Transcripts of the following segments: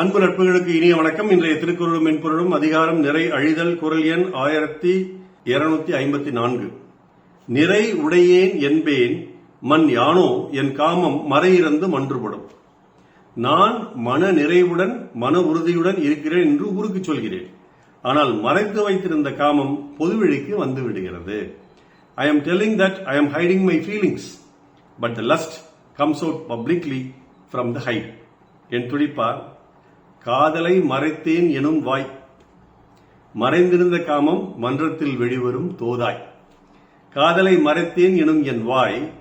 அன்பு நட்புகளுக்கு இனிய வணக்கம். இன்றைய திருக்குறளும் மென்பொருளும் அதிகாரம் நிறை அழிதல் குரல் எண் ஆயிரத்தி இருநூத்தி ஐம்பத்தி நான்கு. நிறை உடையேன் என்பேன் மண் யானோ என் காமம் மறையிறந்து மன்றுபடும். நான் மன நிறைவுடன் மன உறுதியுடன் இருக்கிறேன் என்று ஊருக்கு சொல்கிறேன். ஆனால் மறைத்து வைத்திருந்த காமம் பொதுவெளிக்கு வந்து விடுகிறது. I am telling that I am hiding my feelings but the lust comes out publicly from the hide என் துடிப்பா காதலை மறைத்தேன் எனும் வாய். மறைந்திருந்த காமம் மன்றத்தில் வெளிவரும் தோதாய். காதலை மறைத்தேன் எனும் என் வாய்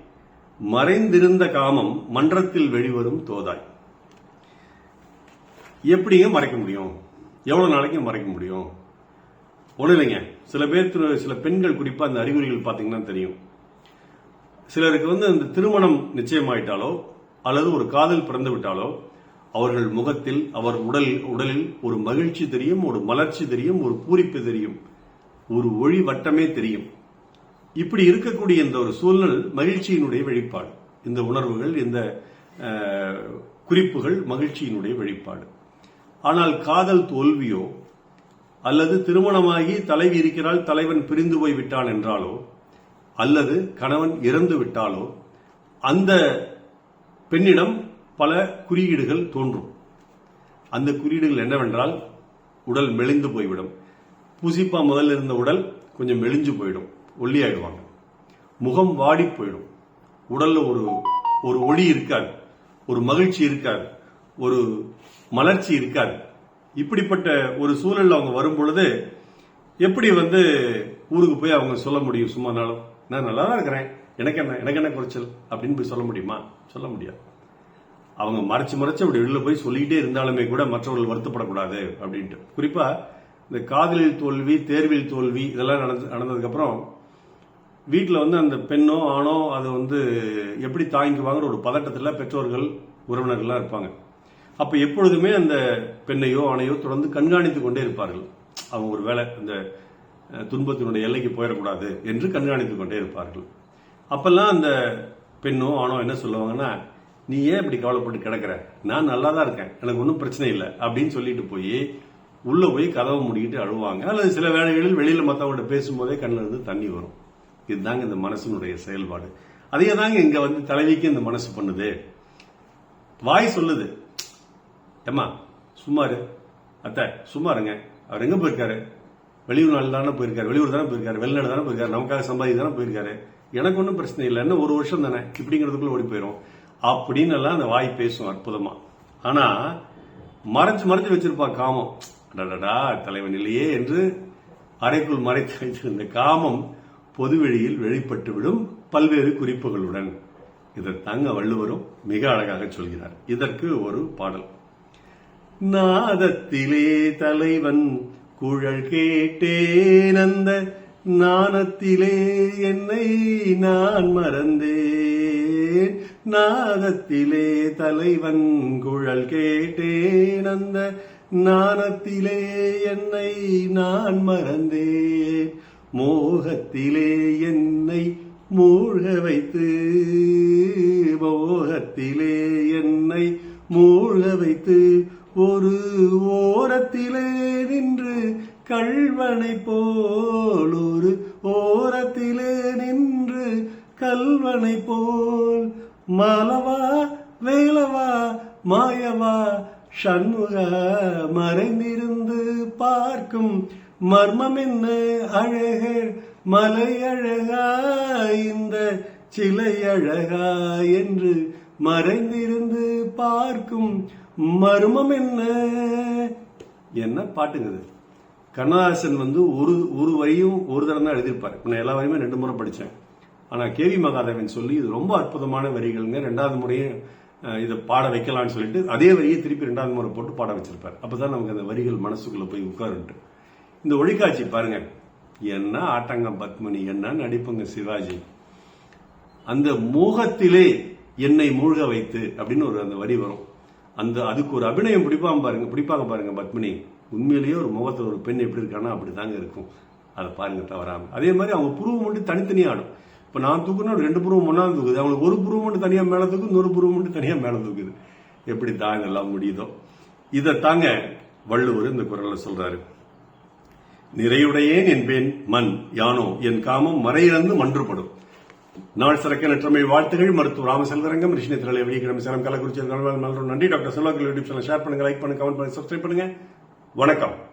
மறைந்திருந்த காமம் மன்றத்தில் வெளிவரும் தோதாய். எப்படிங்க மறைக்க முடியும்? எவ்வளவு நாளைக்கு மறைக்க முடியும்? ஒண்ணு இல்லைங்க. சில பேர் சில பெண்கள் குறிப்பா அந்த அறிகுறிகள் பாத்தீங்கன்னா தெரியும். சிலருக்கு வந்து அந்த திருமணம் நிச்சயமாயிட்டாலோ அல்லது ஒரு காதல் பிறந்து விட்டாலோ அவர்கள் முகத்தில் அவர் உடல் உடலில் ஒரு மகிழ்ச்சி தெரியும் ஒரு மலர்ச்சி தெரியும் ஒரு பூரிப்பு தெரியும் ஒரு ஒளி வட்டமே தெரியும். இப்படி இருக்கக்கூடிய இந்த ஒரு சூழல் மகிழ்ச்சியினுடைய வெளிப்பாடு. இந்த உணர்வுகள் இந்த குறிப்புகள் மகிழ்ச்சியினுடைய வெளிப்பாடு. ஆனால் காதல் தோல்வியோ அல்லது திருமணமாகி தலைவி இருக்கிறாள் தலைவன் பிரிந்து போய் விட்டான் என்றாலோ அல்லது கணவன் இறந்து விட்டாலோ அந்த பெண்ணிடம் பல குறியீடுகள் தோன்றும். அந்த குறியீடுகள் என்னவென்றால் உடல் மெலிந்து போய்விடும். பூசிப்பா முதல்ல இருந்த உடல் கொஞ்சம் மெலிஞ்சு போயிடும். ஒல்லியாயிடுவாங்க முகம் வாடி போயிடும். உடல்ல ஒரு ஒரு ஒளி இருக்காது. ஒரு மகிழ்ச்சி இருக்காது. ஒரு மலர்ச்சி இருக்காது. இப்படிப்பட்ட ஒரு சூழலில் அவங்க வரும் பொழுது எப்படி வந்து ஊருக்கு போய் அவங்க சொல்ல முடியும்? சும்மா நாளும் நான் நல்லா தான் இருக்கிறேன். எனக்கு என்ன எனக்கு என்ன குறைச்சல்? அப்படின்னு போய் சொல்ல முடியுமா? சொல்ல முடியாது. அவங்க மறைச்சு மறைச்சு அப்படி வெளில போய் சொல்லிக்கிட்டே இருந்தாலுமே கூட மற்றவர்கள் வருத்தப்படக்கூடாது அப்படின்ட்டு. குறிப்பா இந்த காதலில் தோல்வி தேர்வில் தோல்வி இதெல்லாம் நடந்து நடந்ததுக்கப்புறம் வீட்டில் வந்து அந்த பெண்ணோ ஆணோ அதை வந்து எப்படி தாங்கிக்குவாங்கிற ஒரு பதட்டத்தில் பெற்றோர்கள் உறவினர்கள்லாம் இருப்பாங்க. அப்போ எப்பொழுதுமே அந்த பெண்ணையோ ஆணையோ தொடர்ந்து கண்காணித்து கொண்டே இருப்பார்கள். அவங்க ஒரு வேலை அந்த துன்பத்தினுடைய எல்லைக்கு போயிடக்கூடாது என்று கண்காணித்து கொண்டே இருப்பார்கள். அப்பெல்லாம் அந்த பெண்ணோ ஆணோ என்ன சொல்லுவாங்கன்னா நீ ஏன் இப்படி கவலைப்பட்டு கிடக்குற? நான் நல்லா தான் இருக்கேன். எனக்கு ஒன்றும் பிரச்சனை இல்லை. அப்படின்னு சொல்லிட்டு போய் உள்ள போய் கதவை முடிக்கிட்டு அழுவாங்க. அல்லது சில வேளைகளில் வெளியில மற்றவங்கள்ட்ட பேசும்போதே கண்ணில் இருந்து தண்ணி வரும். இதுதாங்க இந்த மனசினுடைய செயல்பாடு. அதே தாங்க இங்க வந்து தலைவிக்கு இந்த மனசு பண்ணுது. வாய் சொல்லுது. ஏம்மா சும்மாரு அத்தை சும்மாருங்க அவர் எங்க போயிருக்காரு? வெளியூர் நாள் தானே போயிருக்காரு? வெளியூர் தானே போயிருக்காரு? வெளிநாடு தானே போயிருக்காரு? நமக்காக சம்பாதி தானே போயிருக்காரு? எனக்கு ஒன்றும் பிரச்சனை இல்லை என்ன ஒரு வருஷம் தானே. இப்படிங்கிறதுக்குள்ள ஓடி போயிடும் அப்படின்னு எல்லாம் அந்த வாய் பேசும் அற்புதமா. ஆனா மறைச்சு மறைச்சு வச்சிருப்பான் காமம். அடடடா தலைவன் இல்லையே என்று அறைக்குள் மறைத்து வைத்திருந்த காமம் பொதுவெளியில் வெளிப்பட்டு விடும் பல்வேறு குறிப்புகளுடன். இதை தங்க வள்ளுவரும் மிக அழகாக சொல்கிறார். இதற்கு ஒரு பாடல். நாதத்திலே தலைவன் குழல் கேட்டேன் அந்த நாணத்திலே என்னை நான் மறந்தேன். நாதத்திலே தலைவன் குழல் கேட்டேன் அந்த நாணத்திலே என்னை நான் மறந்தேன். மோகத்திலே என்னை மூழ்க வைத்து மோகத்திலே என்னை மூழ்க வைத்து ஒரு ஓரத்திலே நின்று கல்வனை போல் ஒரு ஓரத்திலே நின்று கல்வனை போல் மாலவா வேலவா மாயவா சண்முக மறைந்திருந்து பார்க்கும் மர்மம் என்ன அழகு மலை அழகா இந்த சிலை அழகா என்று மறைந்திருந்து பார்க்கும் மர்மம் என்ன? என்ன பாட்டுங்குது? கண்ணதாசன் வந்து ஒரு ஒரு வரியும் ஒரு தரம் தான் எழுதியிருப்பார். நான் எல்லா வரையுமே ரெண்டு முறை படித்தேன் ஆனால் கேவி மகாதேவன் சொல்லி இது ரொம்ப அற்புதமான வரிகள்ங்க. ரெண்டாவது முறையும் இதை பாட வைக்கலாம்னு சொல்லிட்டு அதே வரியை திருப்பி ரெண்டாவது முறை போட்டு பாட வச்சிருப்பார். அப்பதான் நமக்கு அந்த வரிகள் மனசுக்குள்ளே போய் உட்காருன்ட்டு. இந்த ஒழிக்காட்சி பாருங்க. என்ன ஆட்டங்க பத்மினி என்ன நடிப்புங்க சிவாஜி. அந்த மோகத்திலே என்னை மூழ்க வைத்து அப்படின்னு ஒரு அந்த வரி வரும். அந்த அதுக்கு ஒரு அபிநயம் பிடிப்பாங்க பாருங்க பிடிப்பாங்க பாருங்க பத்மினி. உண்மையிலேயே ஒரு முகத்தில் ஒரு பெண் எப்படி இருக்கானா அப்படிதாங்க இருக்கும். அதை பாருங்க தவறாம. அதே மாதிரி அவங்க புருவம் மட்டும் தனித்தனியாக ஆடும். இப்ப நான் தூக்குனா ரெண்டு புருவம் ஒன்னா தூக்குது. அவங்களுக்கு ஒரு புருவம் மட்டும் தனியா மேல தூக்குது இன்னொரு புருவம் மட்டும் தனியா மேல தூக்குது. எப்படி தான் இதெல்லாம் முடியுதோ. இதை தாங்க வள்ளுவர் இந்த குரல்ல சொல்றாரு. நிறையுடையேன் என்பேன் மண் யானோ என் காமம் மறையிறந்து மன்றுபடும். நாள் சிறக்க நற்றமை வாழ்த்துகள் மருத்துவ ராமசந்திரங்கம் ரிஷினி திரளை வெடிக்கிழமை சேலம் கள்ளக்குறிச்சி நன்றி டாக்டர் செல்வாக்கள் யூடியூப் சேனல் ஷேர் பண்ணுங்க லைக் பண்ணுங்க கமெண்ட் பண்ணுங்க சப்ஸ்கிரைப் பண்ணுங்க. வணக்கம்.